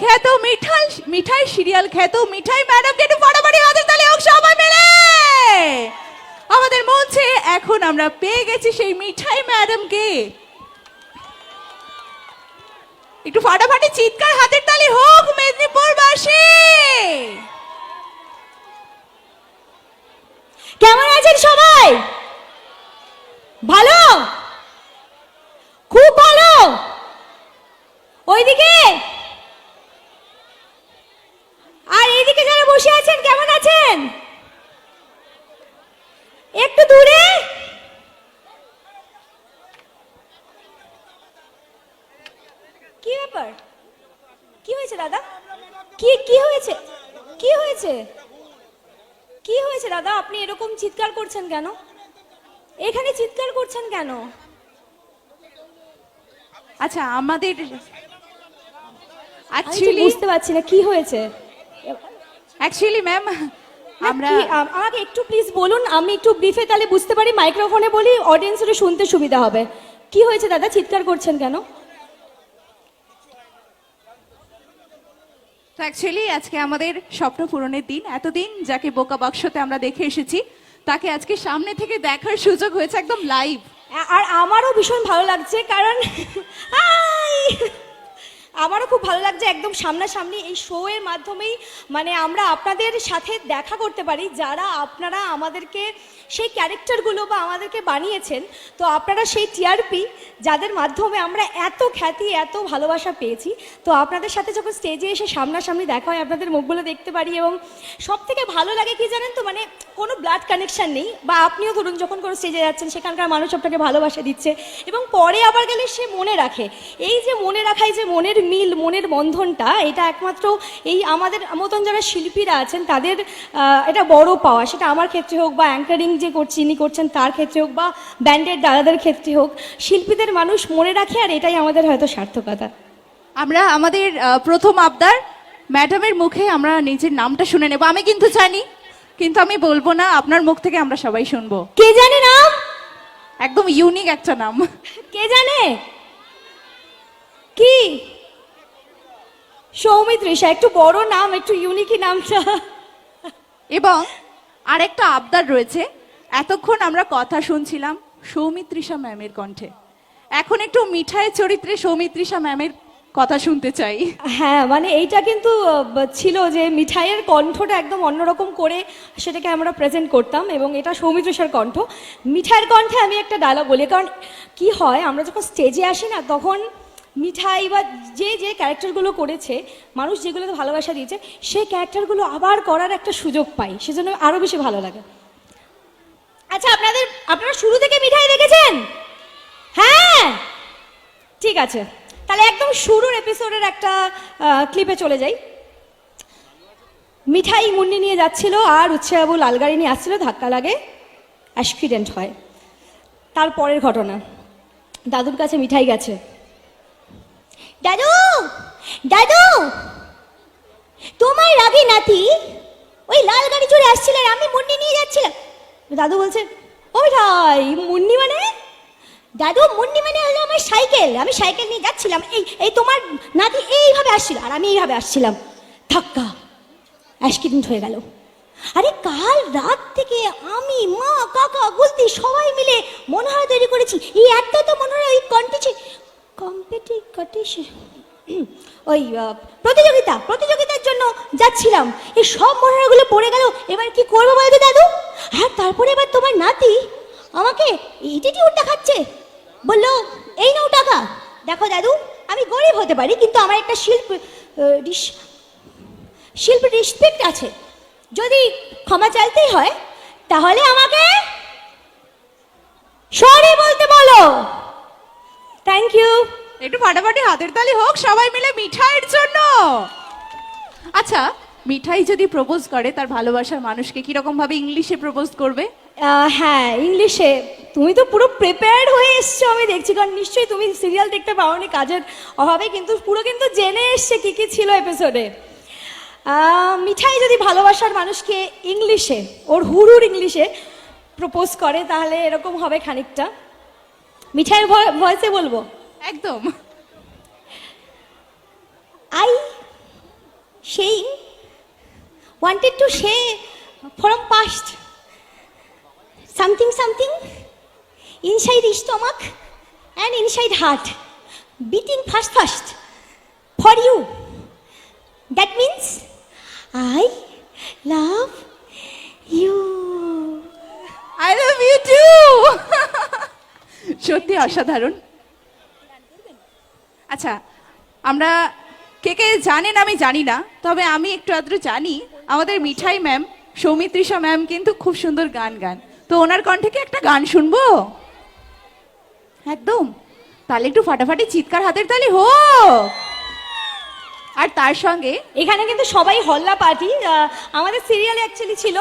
খ্যাত মিঠাই মিঠাই সিরিয়াল খ্যাত মিঠাই ম্যাডামকে একটু ফাটাফাটি হাতের তালি হোক সবাই মিলে। আমাদের মঞ্চে এখন আমরা পেয়ে গেছি সেই মিঠাই ম্যাডামকে। একটু ফাটাফাটি চিৎকার হাতের তালি হোক মেদিনীপুরবাসী। কেমন আছেন সবাই? ভালো খুব ভালো ওইদিকে আর এইদিকে যারা বসে আছেন কেমন আছেন একটু দূরে কি ব্যাপার কি হয়েছে দাদা কি কি হয়েছে কি হয়েছে? কি হয়েছে দাদা? আপনি এরকম চিৎকার করছেন কেন? এখানে চিৎকার করছেন কেন? আচ্ছা আমাদের আমি অ্যাকচুয়ালি বুঝতে পারছি না কি হয়েছে? অ্যাকচুয়ালি ম্যাম আমরা আমাকে একটু প্লিজ বলুন আমি একটু ব্রিফে তাহলে বুঝতে পারি মাইক্রোফোনে বলি অডিয়েন্সের শুনতে সুবিধা হবে। কি হয়েছে দাদা? চিৎকার করছেন কেন? অ্যাকচুয়ালি আজকে আমাদের স্বপ্ন পূরণের দিন এতদিন যাকে বোকা বাক্সতে আমরা দেখে এসেছি, তাকে আজকে সামনে থেকে দেখার সুযোগ হয়েছে একদম লাইভ আর আমারও ভীষণ ভালো লাগছে, কারণ হাই! আমারও খুব ভালো লাগছে একদম সামনাসামনি এই শো এর মাধ্যমেই মানে আমরা আপনাদের সাথে দেখা করতে পারি, যারা আপনারা আমাদেরকে সেই ক্যারেক্টারগুলো বা আমাদেরকে বানিয়েছেন। তো আপনারা সেই টিআরপি যাদের মাধ্যমে আমরা এত খ্যাতি, এত ভালোবাসা পেয়েছি। তো আপনাদের সাথে যখন স্টেজে এসে সামনাসামনি দেখা হয়, আপনাদের মুখগুলো দেখতে পারি এবং সব থেকে ভালো লাগে কি জানেন তো মানে কোনো ব্লাড কানেকশান নেই বা আপনিও ধরুন যখন কোনো স্টেজে যাচ্ছেন, সেখানকার মানুষ আপনাকে ভালোবাসা দিচ্ছে এবং পরে আবার গেলে সে মনে রাখে। এই যে মনে রাখাই যে মনের মিল মনের বন্ধনটা এটা একমাত্র এই আমাদের মতন যারা শিল্পীরা আছেন তাদের এটা বড় পাওয়া। সেটা আমার ক্ষেত্রে হোক বা অ্যাঙ্কারিং যে করছি ইনি করছেন তার ক্ষেত্রে হোক বা ব্যান্ডের দাদাদের ক্ষেত্রে হোক শিল্পীদের মানুষ মনে রাখে আর এটাই আমাদের হয়তো সার্থকতা। আমরা আমাদের প্রথম আবদার ম্যাডামের মুখে আমরা নিজের নামটা শুনে নেব। আমি কিন্তু জানি কিন্তু আমি বলব না আপনার মুখ থেকে আমরা সবাই শুনব। কে জানে নাম? একদম ইউনিক একটা নাম। কে জানে? কি? সৌমিত্রিষা একটু বড় নাম একটু ইউনিকি নামটা এবং আরেকটা আবদার রয়েছে। এতক্ষণ আমরা কথা শুনছিলাম সৌমিত্রিষা ম্যামের কণ্ঠে। এখন একটু মিঠাই চরিত্রে সৌমিত্রিষা ম্যামের কথা শুনতে চাই। হ্যাঁ মানে এইটা কিন্তু ছিল যে মিঠাইয়ের কণ্ঠটা একদম অন্যরকম করে সেটাকে আমরা প্রেজেন্ট করতাম এবং এটা সৌমিত্রিষার কণ্ঠ। মিঠাইয়ের কণ্ঠে আমি একটা ডায়লগ বলি কারণ কি হয় আমরা যখন স্টেজে আসি না তখন মিঠাই বা যে যে ক্যারেক্টারগুলো করেছে, মানুষ যেগুলোতে ভালোবাসা দিয়েছে, সেই ক্যারেক্টারগুলো আবার করার একটা সুযোগ পাই, সেজন্য আরও বেশি ভালো লাগে। আচ্ছা আপনাদের, আপনারা শুরু থেকে মিঠাই দেখেছেন? হ্যাঁ? ঠিক আছে। তাহলে একদম শুরুর এপিসোডের একটা ক্লিপে চলে যাই। মিঠাই মুন্নি নিয়ে যাচ্ছিল আর উৎসাহবাবু লালগাড়ি নিয়ে আসছিল, ধাক্কা লাগে অ্যাক্সিডেন্ট হয়। তারপরের ঘটনা। দাদুর কাছে মিঠাই গেছে। দাদু দাদু! তোমার রাগে নাতি ওই লাল গাড়ি চড়ে আসছিল আর আমি মুন্নি নিয়ে যাচ্ছিলাম। দাদু বলছে, ও ভাই, মুন্নি মানে? দাদু, মুন্নি মানে হলো আমার সাইকেল। আমি সাইকেল নিয়ে যাচ্ছিলাম। এই এই তোমার নাতি এইভাবে আসছিল আর আমি এইভাবে আসছিলাম। ধাক্কা। অ্যাক্সিডেন্ট হয়ে গেল। আরে, কাল রাত থেকে আমি, মা, কাকা, গুলতি সবাই মিলে মনোহরা তৈরি করেছি। এই একটা তো মনোহরা ওই কম্পিটিশন ওই প্রতিযোগিতা, প্রতিযোগিতার জন্য যাচ্ছিলাম। এই সব মনোহরাগুলো পড়ে গেল। এবার কি করব বলতো দাদু? আর তারপরে এবার তোমার নাতি আমাকে ইটিটিউড দেখাচ্ছে। বলল, এই নাও টাকা। দেখো দাদু, আমি গরিব হতে পারি, কিন্তু আমার একটা শিল্প শিল্প রেসপেক্ট আছে। যদি ক্ষমা চাইতেই হয়, তাহলে আমাকে সরি বলতে বলো। থ্যাংক ইউ একটু ফাটাফাটি হাতের তালি হোক, সবাই মিলে মিঠাইয়ের জন্য। আচ্ছা মিঠাই যদি প্রপোজ করে, তার ভালোবাসার মানুষকে কীরকম ভাবে ইংলিশে প্রপোজ করবে? হ্যাঁ ইংলিশে তুমি তো পুরো প্রিপেয়ার্ড হয়ে এসছো, আমি দেখছি, কারণ নিশ্চয়ই তুমি সিরিয়াল দেখতে পাওনি, কাজের অভাবে, কিন্তু পুরো কিন্তু জেনে এসছে কি কি ছিল এপিসোডে মিঠাই যদি ভালোবাসার মানুষকে ইংলিশে ওর হুড়ুর ইংলিশে প্রপোজ করে, তাহলে এরকম হবে খানিকটা। মিঠাইয়ের ভয়েসে বলব? একদম I saying, wanted to say from past something something inside stomach and inside heart beating fast fast for you that means i love you I love you too সত্যি অসাধারণ আচ্ছা আমরা কে কে জানেন আমি জানি না, তবে আমি একটু আদ্র জানি, আমাদের মিঠাই ম্যাম, সৌমিত্রিষা ম্যাম কিন্তু খুব সুন্দর গান গান। তো ওনার কণ্ঠে কি একটা গান শুনব? একদম। তাহলে একটু ফাটাফাটি চিৎকার হাতের তালি হো! আর তার সঙ্গে এখানে কিন্তু সবাই হল্লা পার্টি আমাদের সিরিয়ালে অ্যাকচুয়ালি ছিল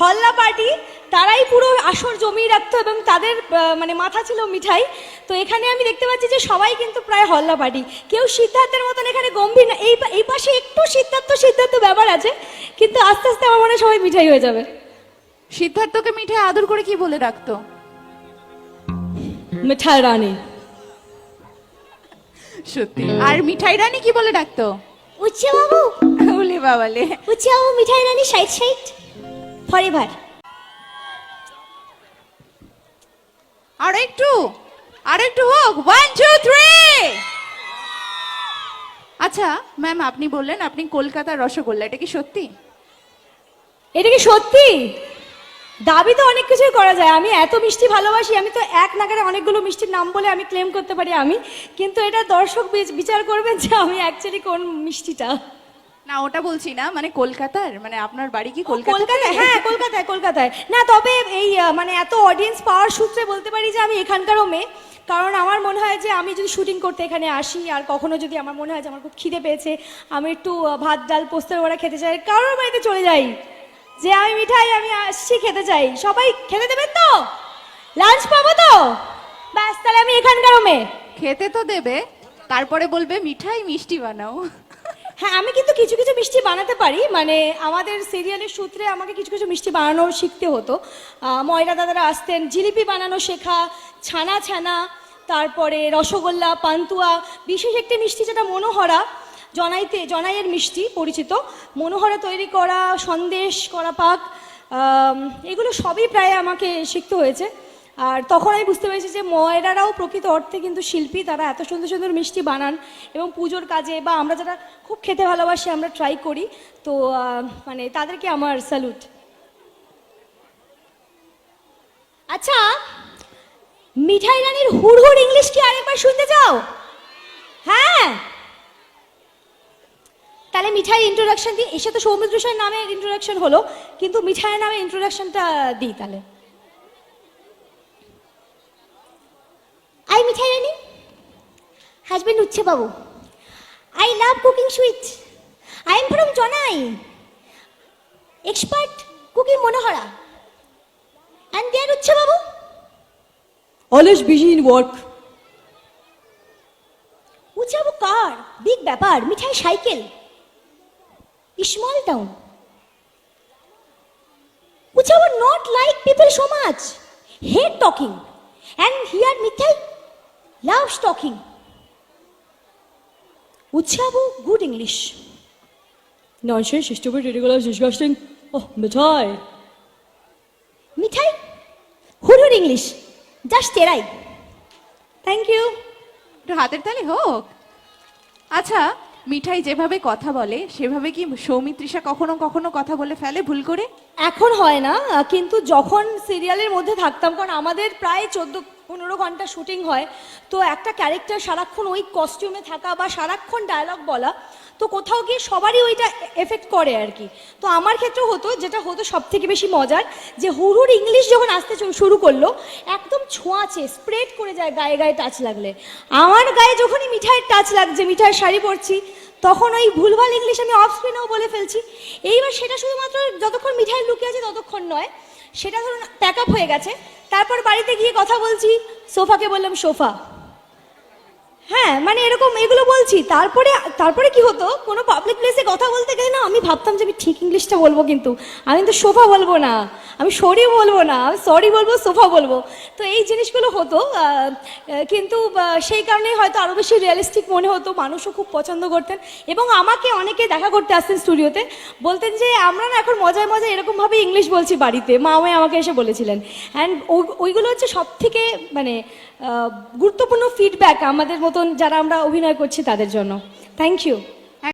হল্লা পার্টি তারাই পুরো আসর জমিয়ে রাখতো এবং তাদের মানে মাথা ছিল মিঠাই। তো এখানে আমি দেখতে পাচ্ছি যে সবাই কিন্তু প্রায় হল্লা পার্টি কেউ সিদ্ধার্থের মতন এখানে গম্ভীর না। এই এই পাশে একটু সিদ্ধার্থ সিদ্ধার্থ ব্যাপার আছে কিন্তু আস্তে আস্তে আমার মনে সবাই মিঠাই হয়ে যাবে। সিদ্ধার্থকে মিঠাই আদর করে কি বলে রাখতো? মিঠাই রানী। সত্যি। আর মিঠাই রানী কি বলে ডাকতো? উচ্চে বাবু বলে বাবালে। উচ্চে বাবু মিঠাই রানী সাইড সাইড ফরেভার আর একটু আর একটু হোক। ওয়ান টু থ্রি আচ্ছা ম্যাম আপনি বললেন আপনি কলকাতার রসগোল্লা, এটা কি সত্যি? এটা কি সত্যি? দাবি তো অনেক কিছুই করা যায়। আমি এত মিষ্টি ভালোবাসি, আমি তো এক নাগারে অনেকগুলো মিষ্টির নাম বলে আমি ক্লেম করতে পারি আমি। কিন্তু এটা দর্শক বিচ- বিচার করবেন যে আমি অ্যাকচুয়ালি কোন মিষ্টিটা। না ওটা বলছি না মানে কলকাতার? মানে আপনার বাড়ি কি কলকাতা কলকাতায় হ্যাঁ কলকাতায় কলকাতায়। না তবে এই মানে এত অডিয়েন্স পাওয়ার সূত্রে বলতে পারি যে আমি এখানকারও মেয়ে। কারণ আমার মনে হয় যে আমি যদি শুটিং করতে এখানে আসি আর কখনো যদি আমার মনে হয় যে আমার খুব খিদে পেয়েছে আমি একটু ভাত ডাল পোস্তের ওরা খেতে চাই কারোর বাড়িতে চলে যাই। যে আমি মিঠাই আমি আসছি খেতে চাই। সবাই খেতে দেবেন তো? লাঞ্চ পাবো তো? ব্যাস তাহলে আমি এখানকারও মেয়ে। খেতে তো দেবে তারপরে বলবে মিঠাই মিষ্টি বানাও। হ্যাঁ আমি কিন্তু কিছু কিছু মিষ্টি বানাতে পারি। মানে আমাদের সিরিয়ালের সূত্রে আমাকে কিছু কিছু মিষ্টি বানানো শিখতে হতো। ময়রা দাদারা আসতেন, জিলিপি বানানো শেখা, ছানা ছানা, তারপরে রসগোল্লা, পান্তুয়া, বিশেষ একটি মিষ্টি যেটা মনোহরা, জনাইতে, জনাইয়ের মিষ্টি পরিচিত। মনোহরা তৈরি করা, সন্দেশ করা পাক এগুলো সবই প্রায় আমাকে শিখতে হয়েছে। আর তখন আমি বুঝতে পেরেছি যে ময়রারাও প্রকৃত অর্থে কিন্তু শিল্পী, তারা এত সুন্দর সুন্দর মিষ্টি বানান এবং পুজোর কাজে বা আমরা যারা খুব খেতে ভালোবাসি আমরা ট্রাই করি। তো মানে তাদেরকে আমার স্যালুট আচ্ছা মিঠাই রানীর হুড় ইংলিশ কি আরেকবার শুনতে চাও? হ্যাঁ। তাহলে মিঠাই ইন্ট্রোডাকশন দিই এসে তো সৌমিত্র নামে ইন্ট্রোডাকশন হলো, কিন্তু মিঠাইয়ের নামে ইন্ট্রোডাকশনটা দিই তাহলে I Mithai Rani Uchhe Babu. I love cooking sweet I am from Janai expert cooking Manohara. And there Uchhe Babu. Always busy in work. উচ্ছে বাবু কার? বিগ ব্যাপার Mithai cycle. Small town Uchhe Babu not like people so much head talking and here Mithai loves talking Babu good English Nonsense, stupid, ridiculous, disgusting. Oh, mithai. Mithai? হুড়ুর English just তেরাই thank you একটু হাতের তালি হোক। আচ্ছা মিঠাই যেভাবে কথা বলে সেভাবে কি সৌমিত্রিষা কখনো কখনো কথা বলে ফেলে ভুল করে? এখন হয় না কিন্তু যখন সিরিয়ালের মধ্যে থাকতাম কারণ আমাদের প্রায় চোদ্দ পনেরো ঘণ্টা শুটিং হয়, তো একটা ক্যারেক্টার সারাক্ষণ ওই কস্টিউমে থাকা বা সারাক্ষণ ডায়লগ বলা, তো কোথাও গিয়ে সবারই ওইটা এফেক্ট করে আর কি। তো আমার ক্ষেত্রেও হতো, যেটা হতো সব থেকে বেশি মজার, যে হুড়ুর ইংলিশ যখন আসতে শুরু করল, একদম ছোঁয়াচে স্প্রেড করে যায় গায়ে গায়ে টাচ লাগলে। আমার গায়ে যখনই মিঠাইয়ের টাচ লাগছে, মিঠাইয়ের শাড়ি পরছি, তখন ওই ভুলভাল ইংলিশ আমি অফ স্ক্রিনেও বলে ফেলছি। এইবার সেটা শুধুমাত্র যতক্ষণ মিঠাই লুকিয়ে আছে ততক্ষণ নয়, সেটা ধরুন প্যাক আপ হয়ে গেছে তারপর বাড়িতে গিয়ে কথা বলছি। সোফাকে বললাম সোফা। হ্যাঁ মানে এরকম এগুলো বলছি। তারপরে তারপরে কি হতো? কোনো পাবলিক প্লেসে কথা বলতে গেলে না, আমি ভাবতাম যে আমি ঠিক ইংলিশটা বলব কিন্তু। আমি তো সোফা বলব না। আমি সরি বলব না। আমি সরি বলব সোফা বলব। তো এই জিনিসগুলো হতো কিন্তু সেই কারণে হয়তো আরও বেশি রিয়েলিস্টিক মনে হতো। মানুষও খুব পছন্দ করতেন। এবং আমাকে অনেকে দেখা করতে আসতেন স্টুডিওতে বলতেন যে, আমরা না এখন মজায় মজায় এরকমভাবে ইংলিশ বলছি বাড়িতে। মা আমাকে এসে বলেছিলেন। অ্যান্ড ওইগুলো হচ্ছে সব থেকে মানে গুরুত্বপূর্ণ ফিডব্যাক আমাদের মতন যারা আমরা অভিনয় করছি তাদের জন্য। Thank you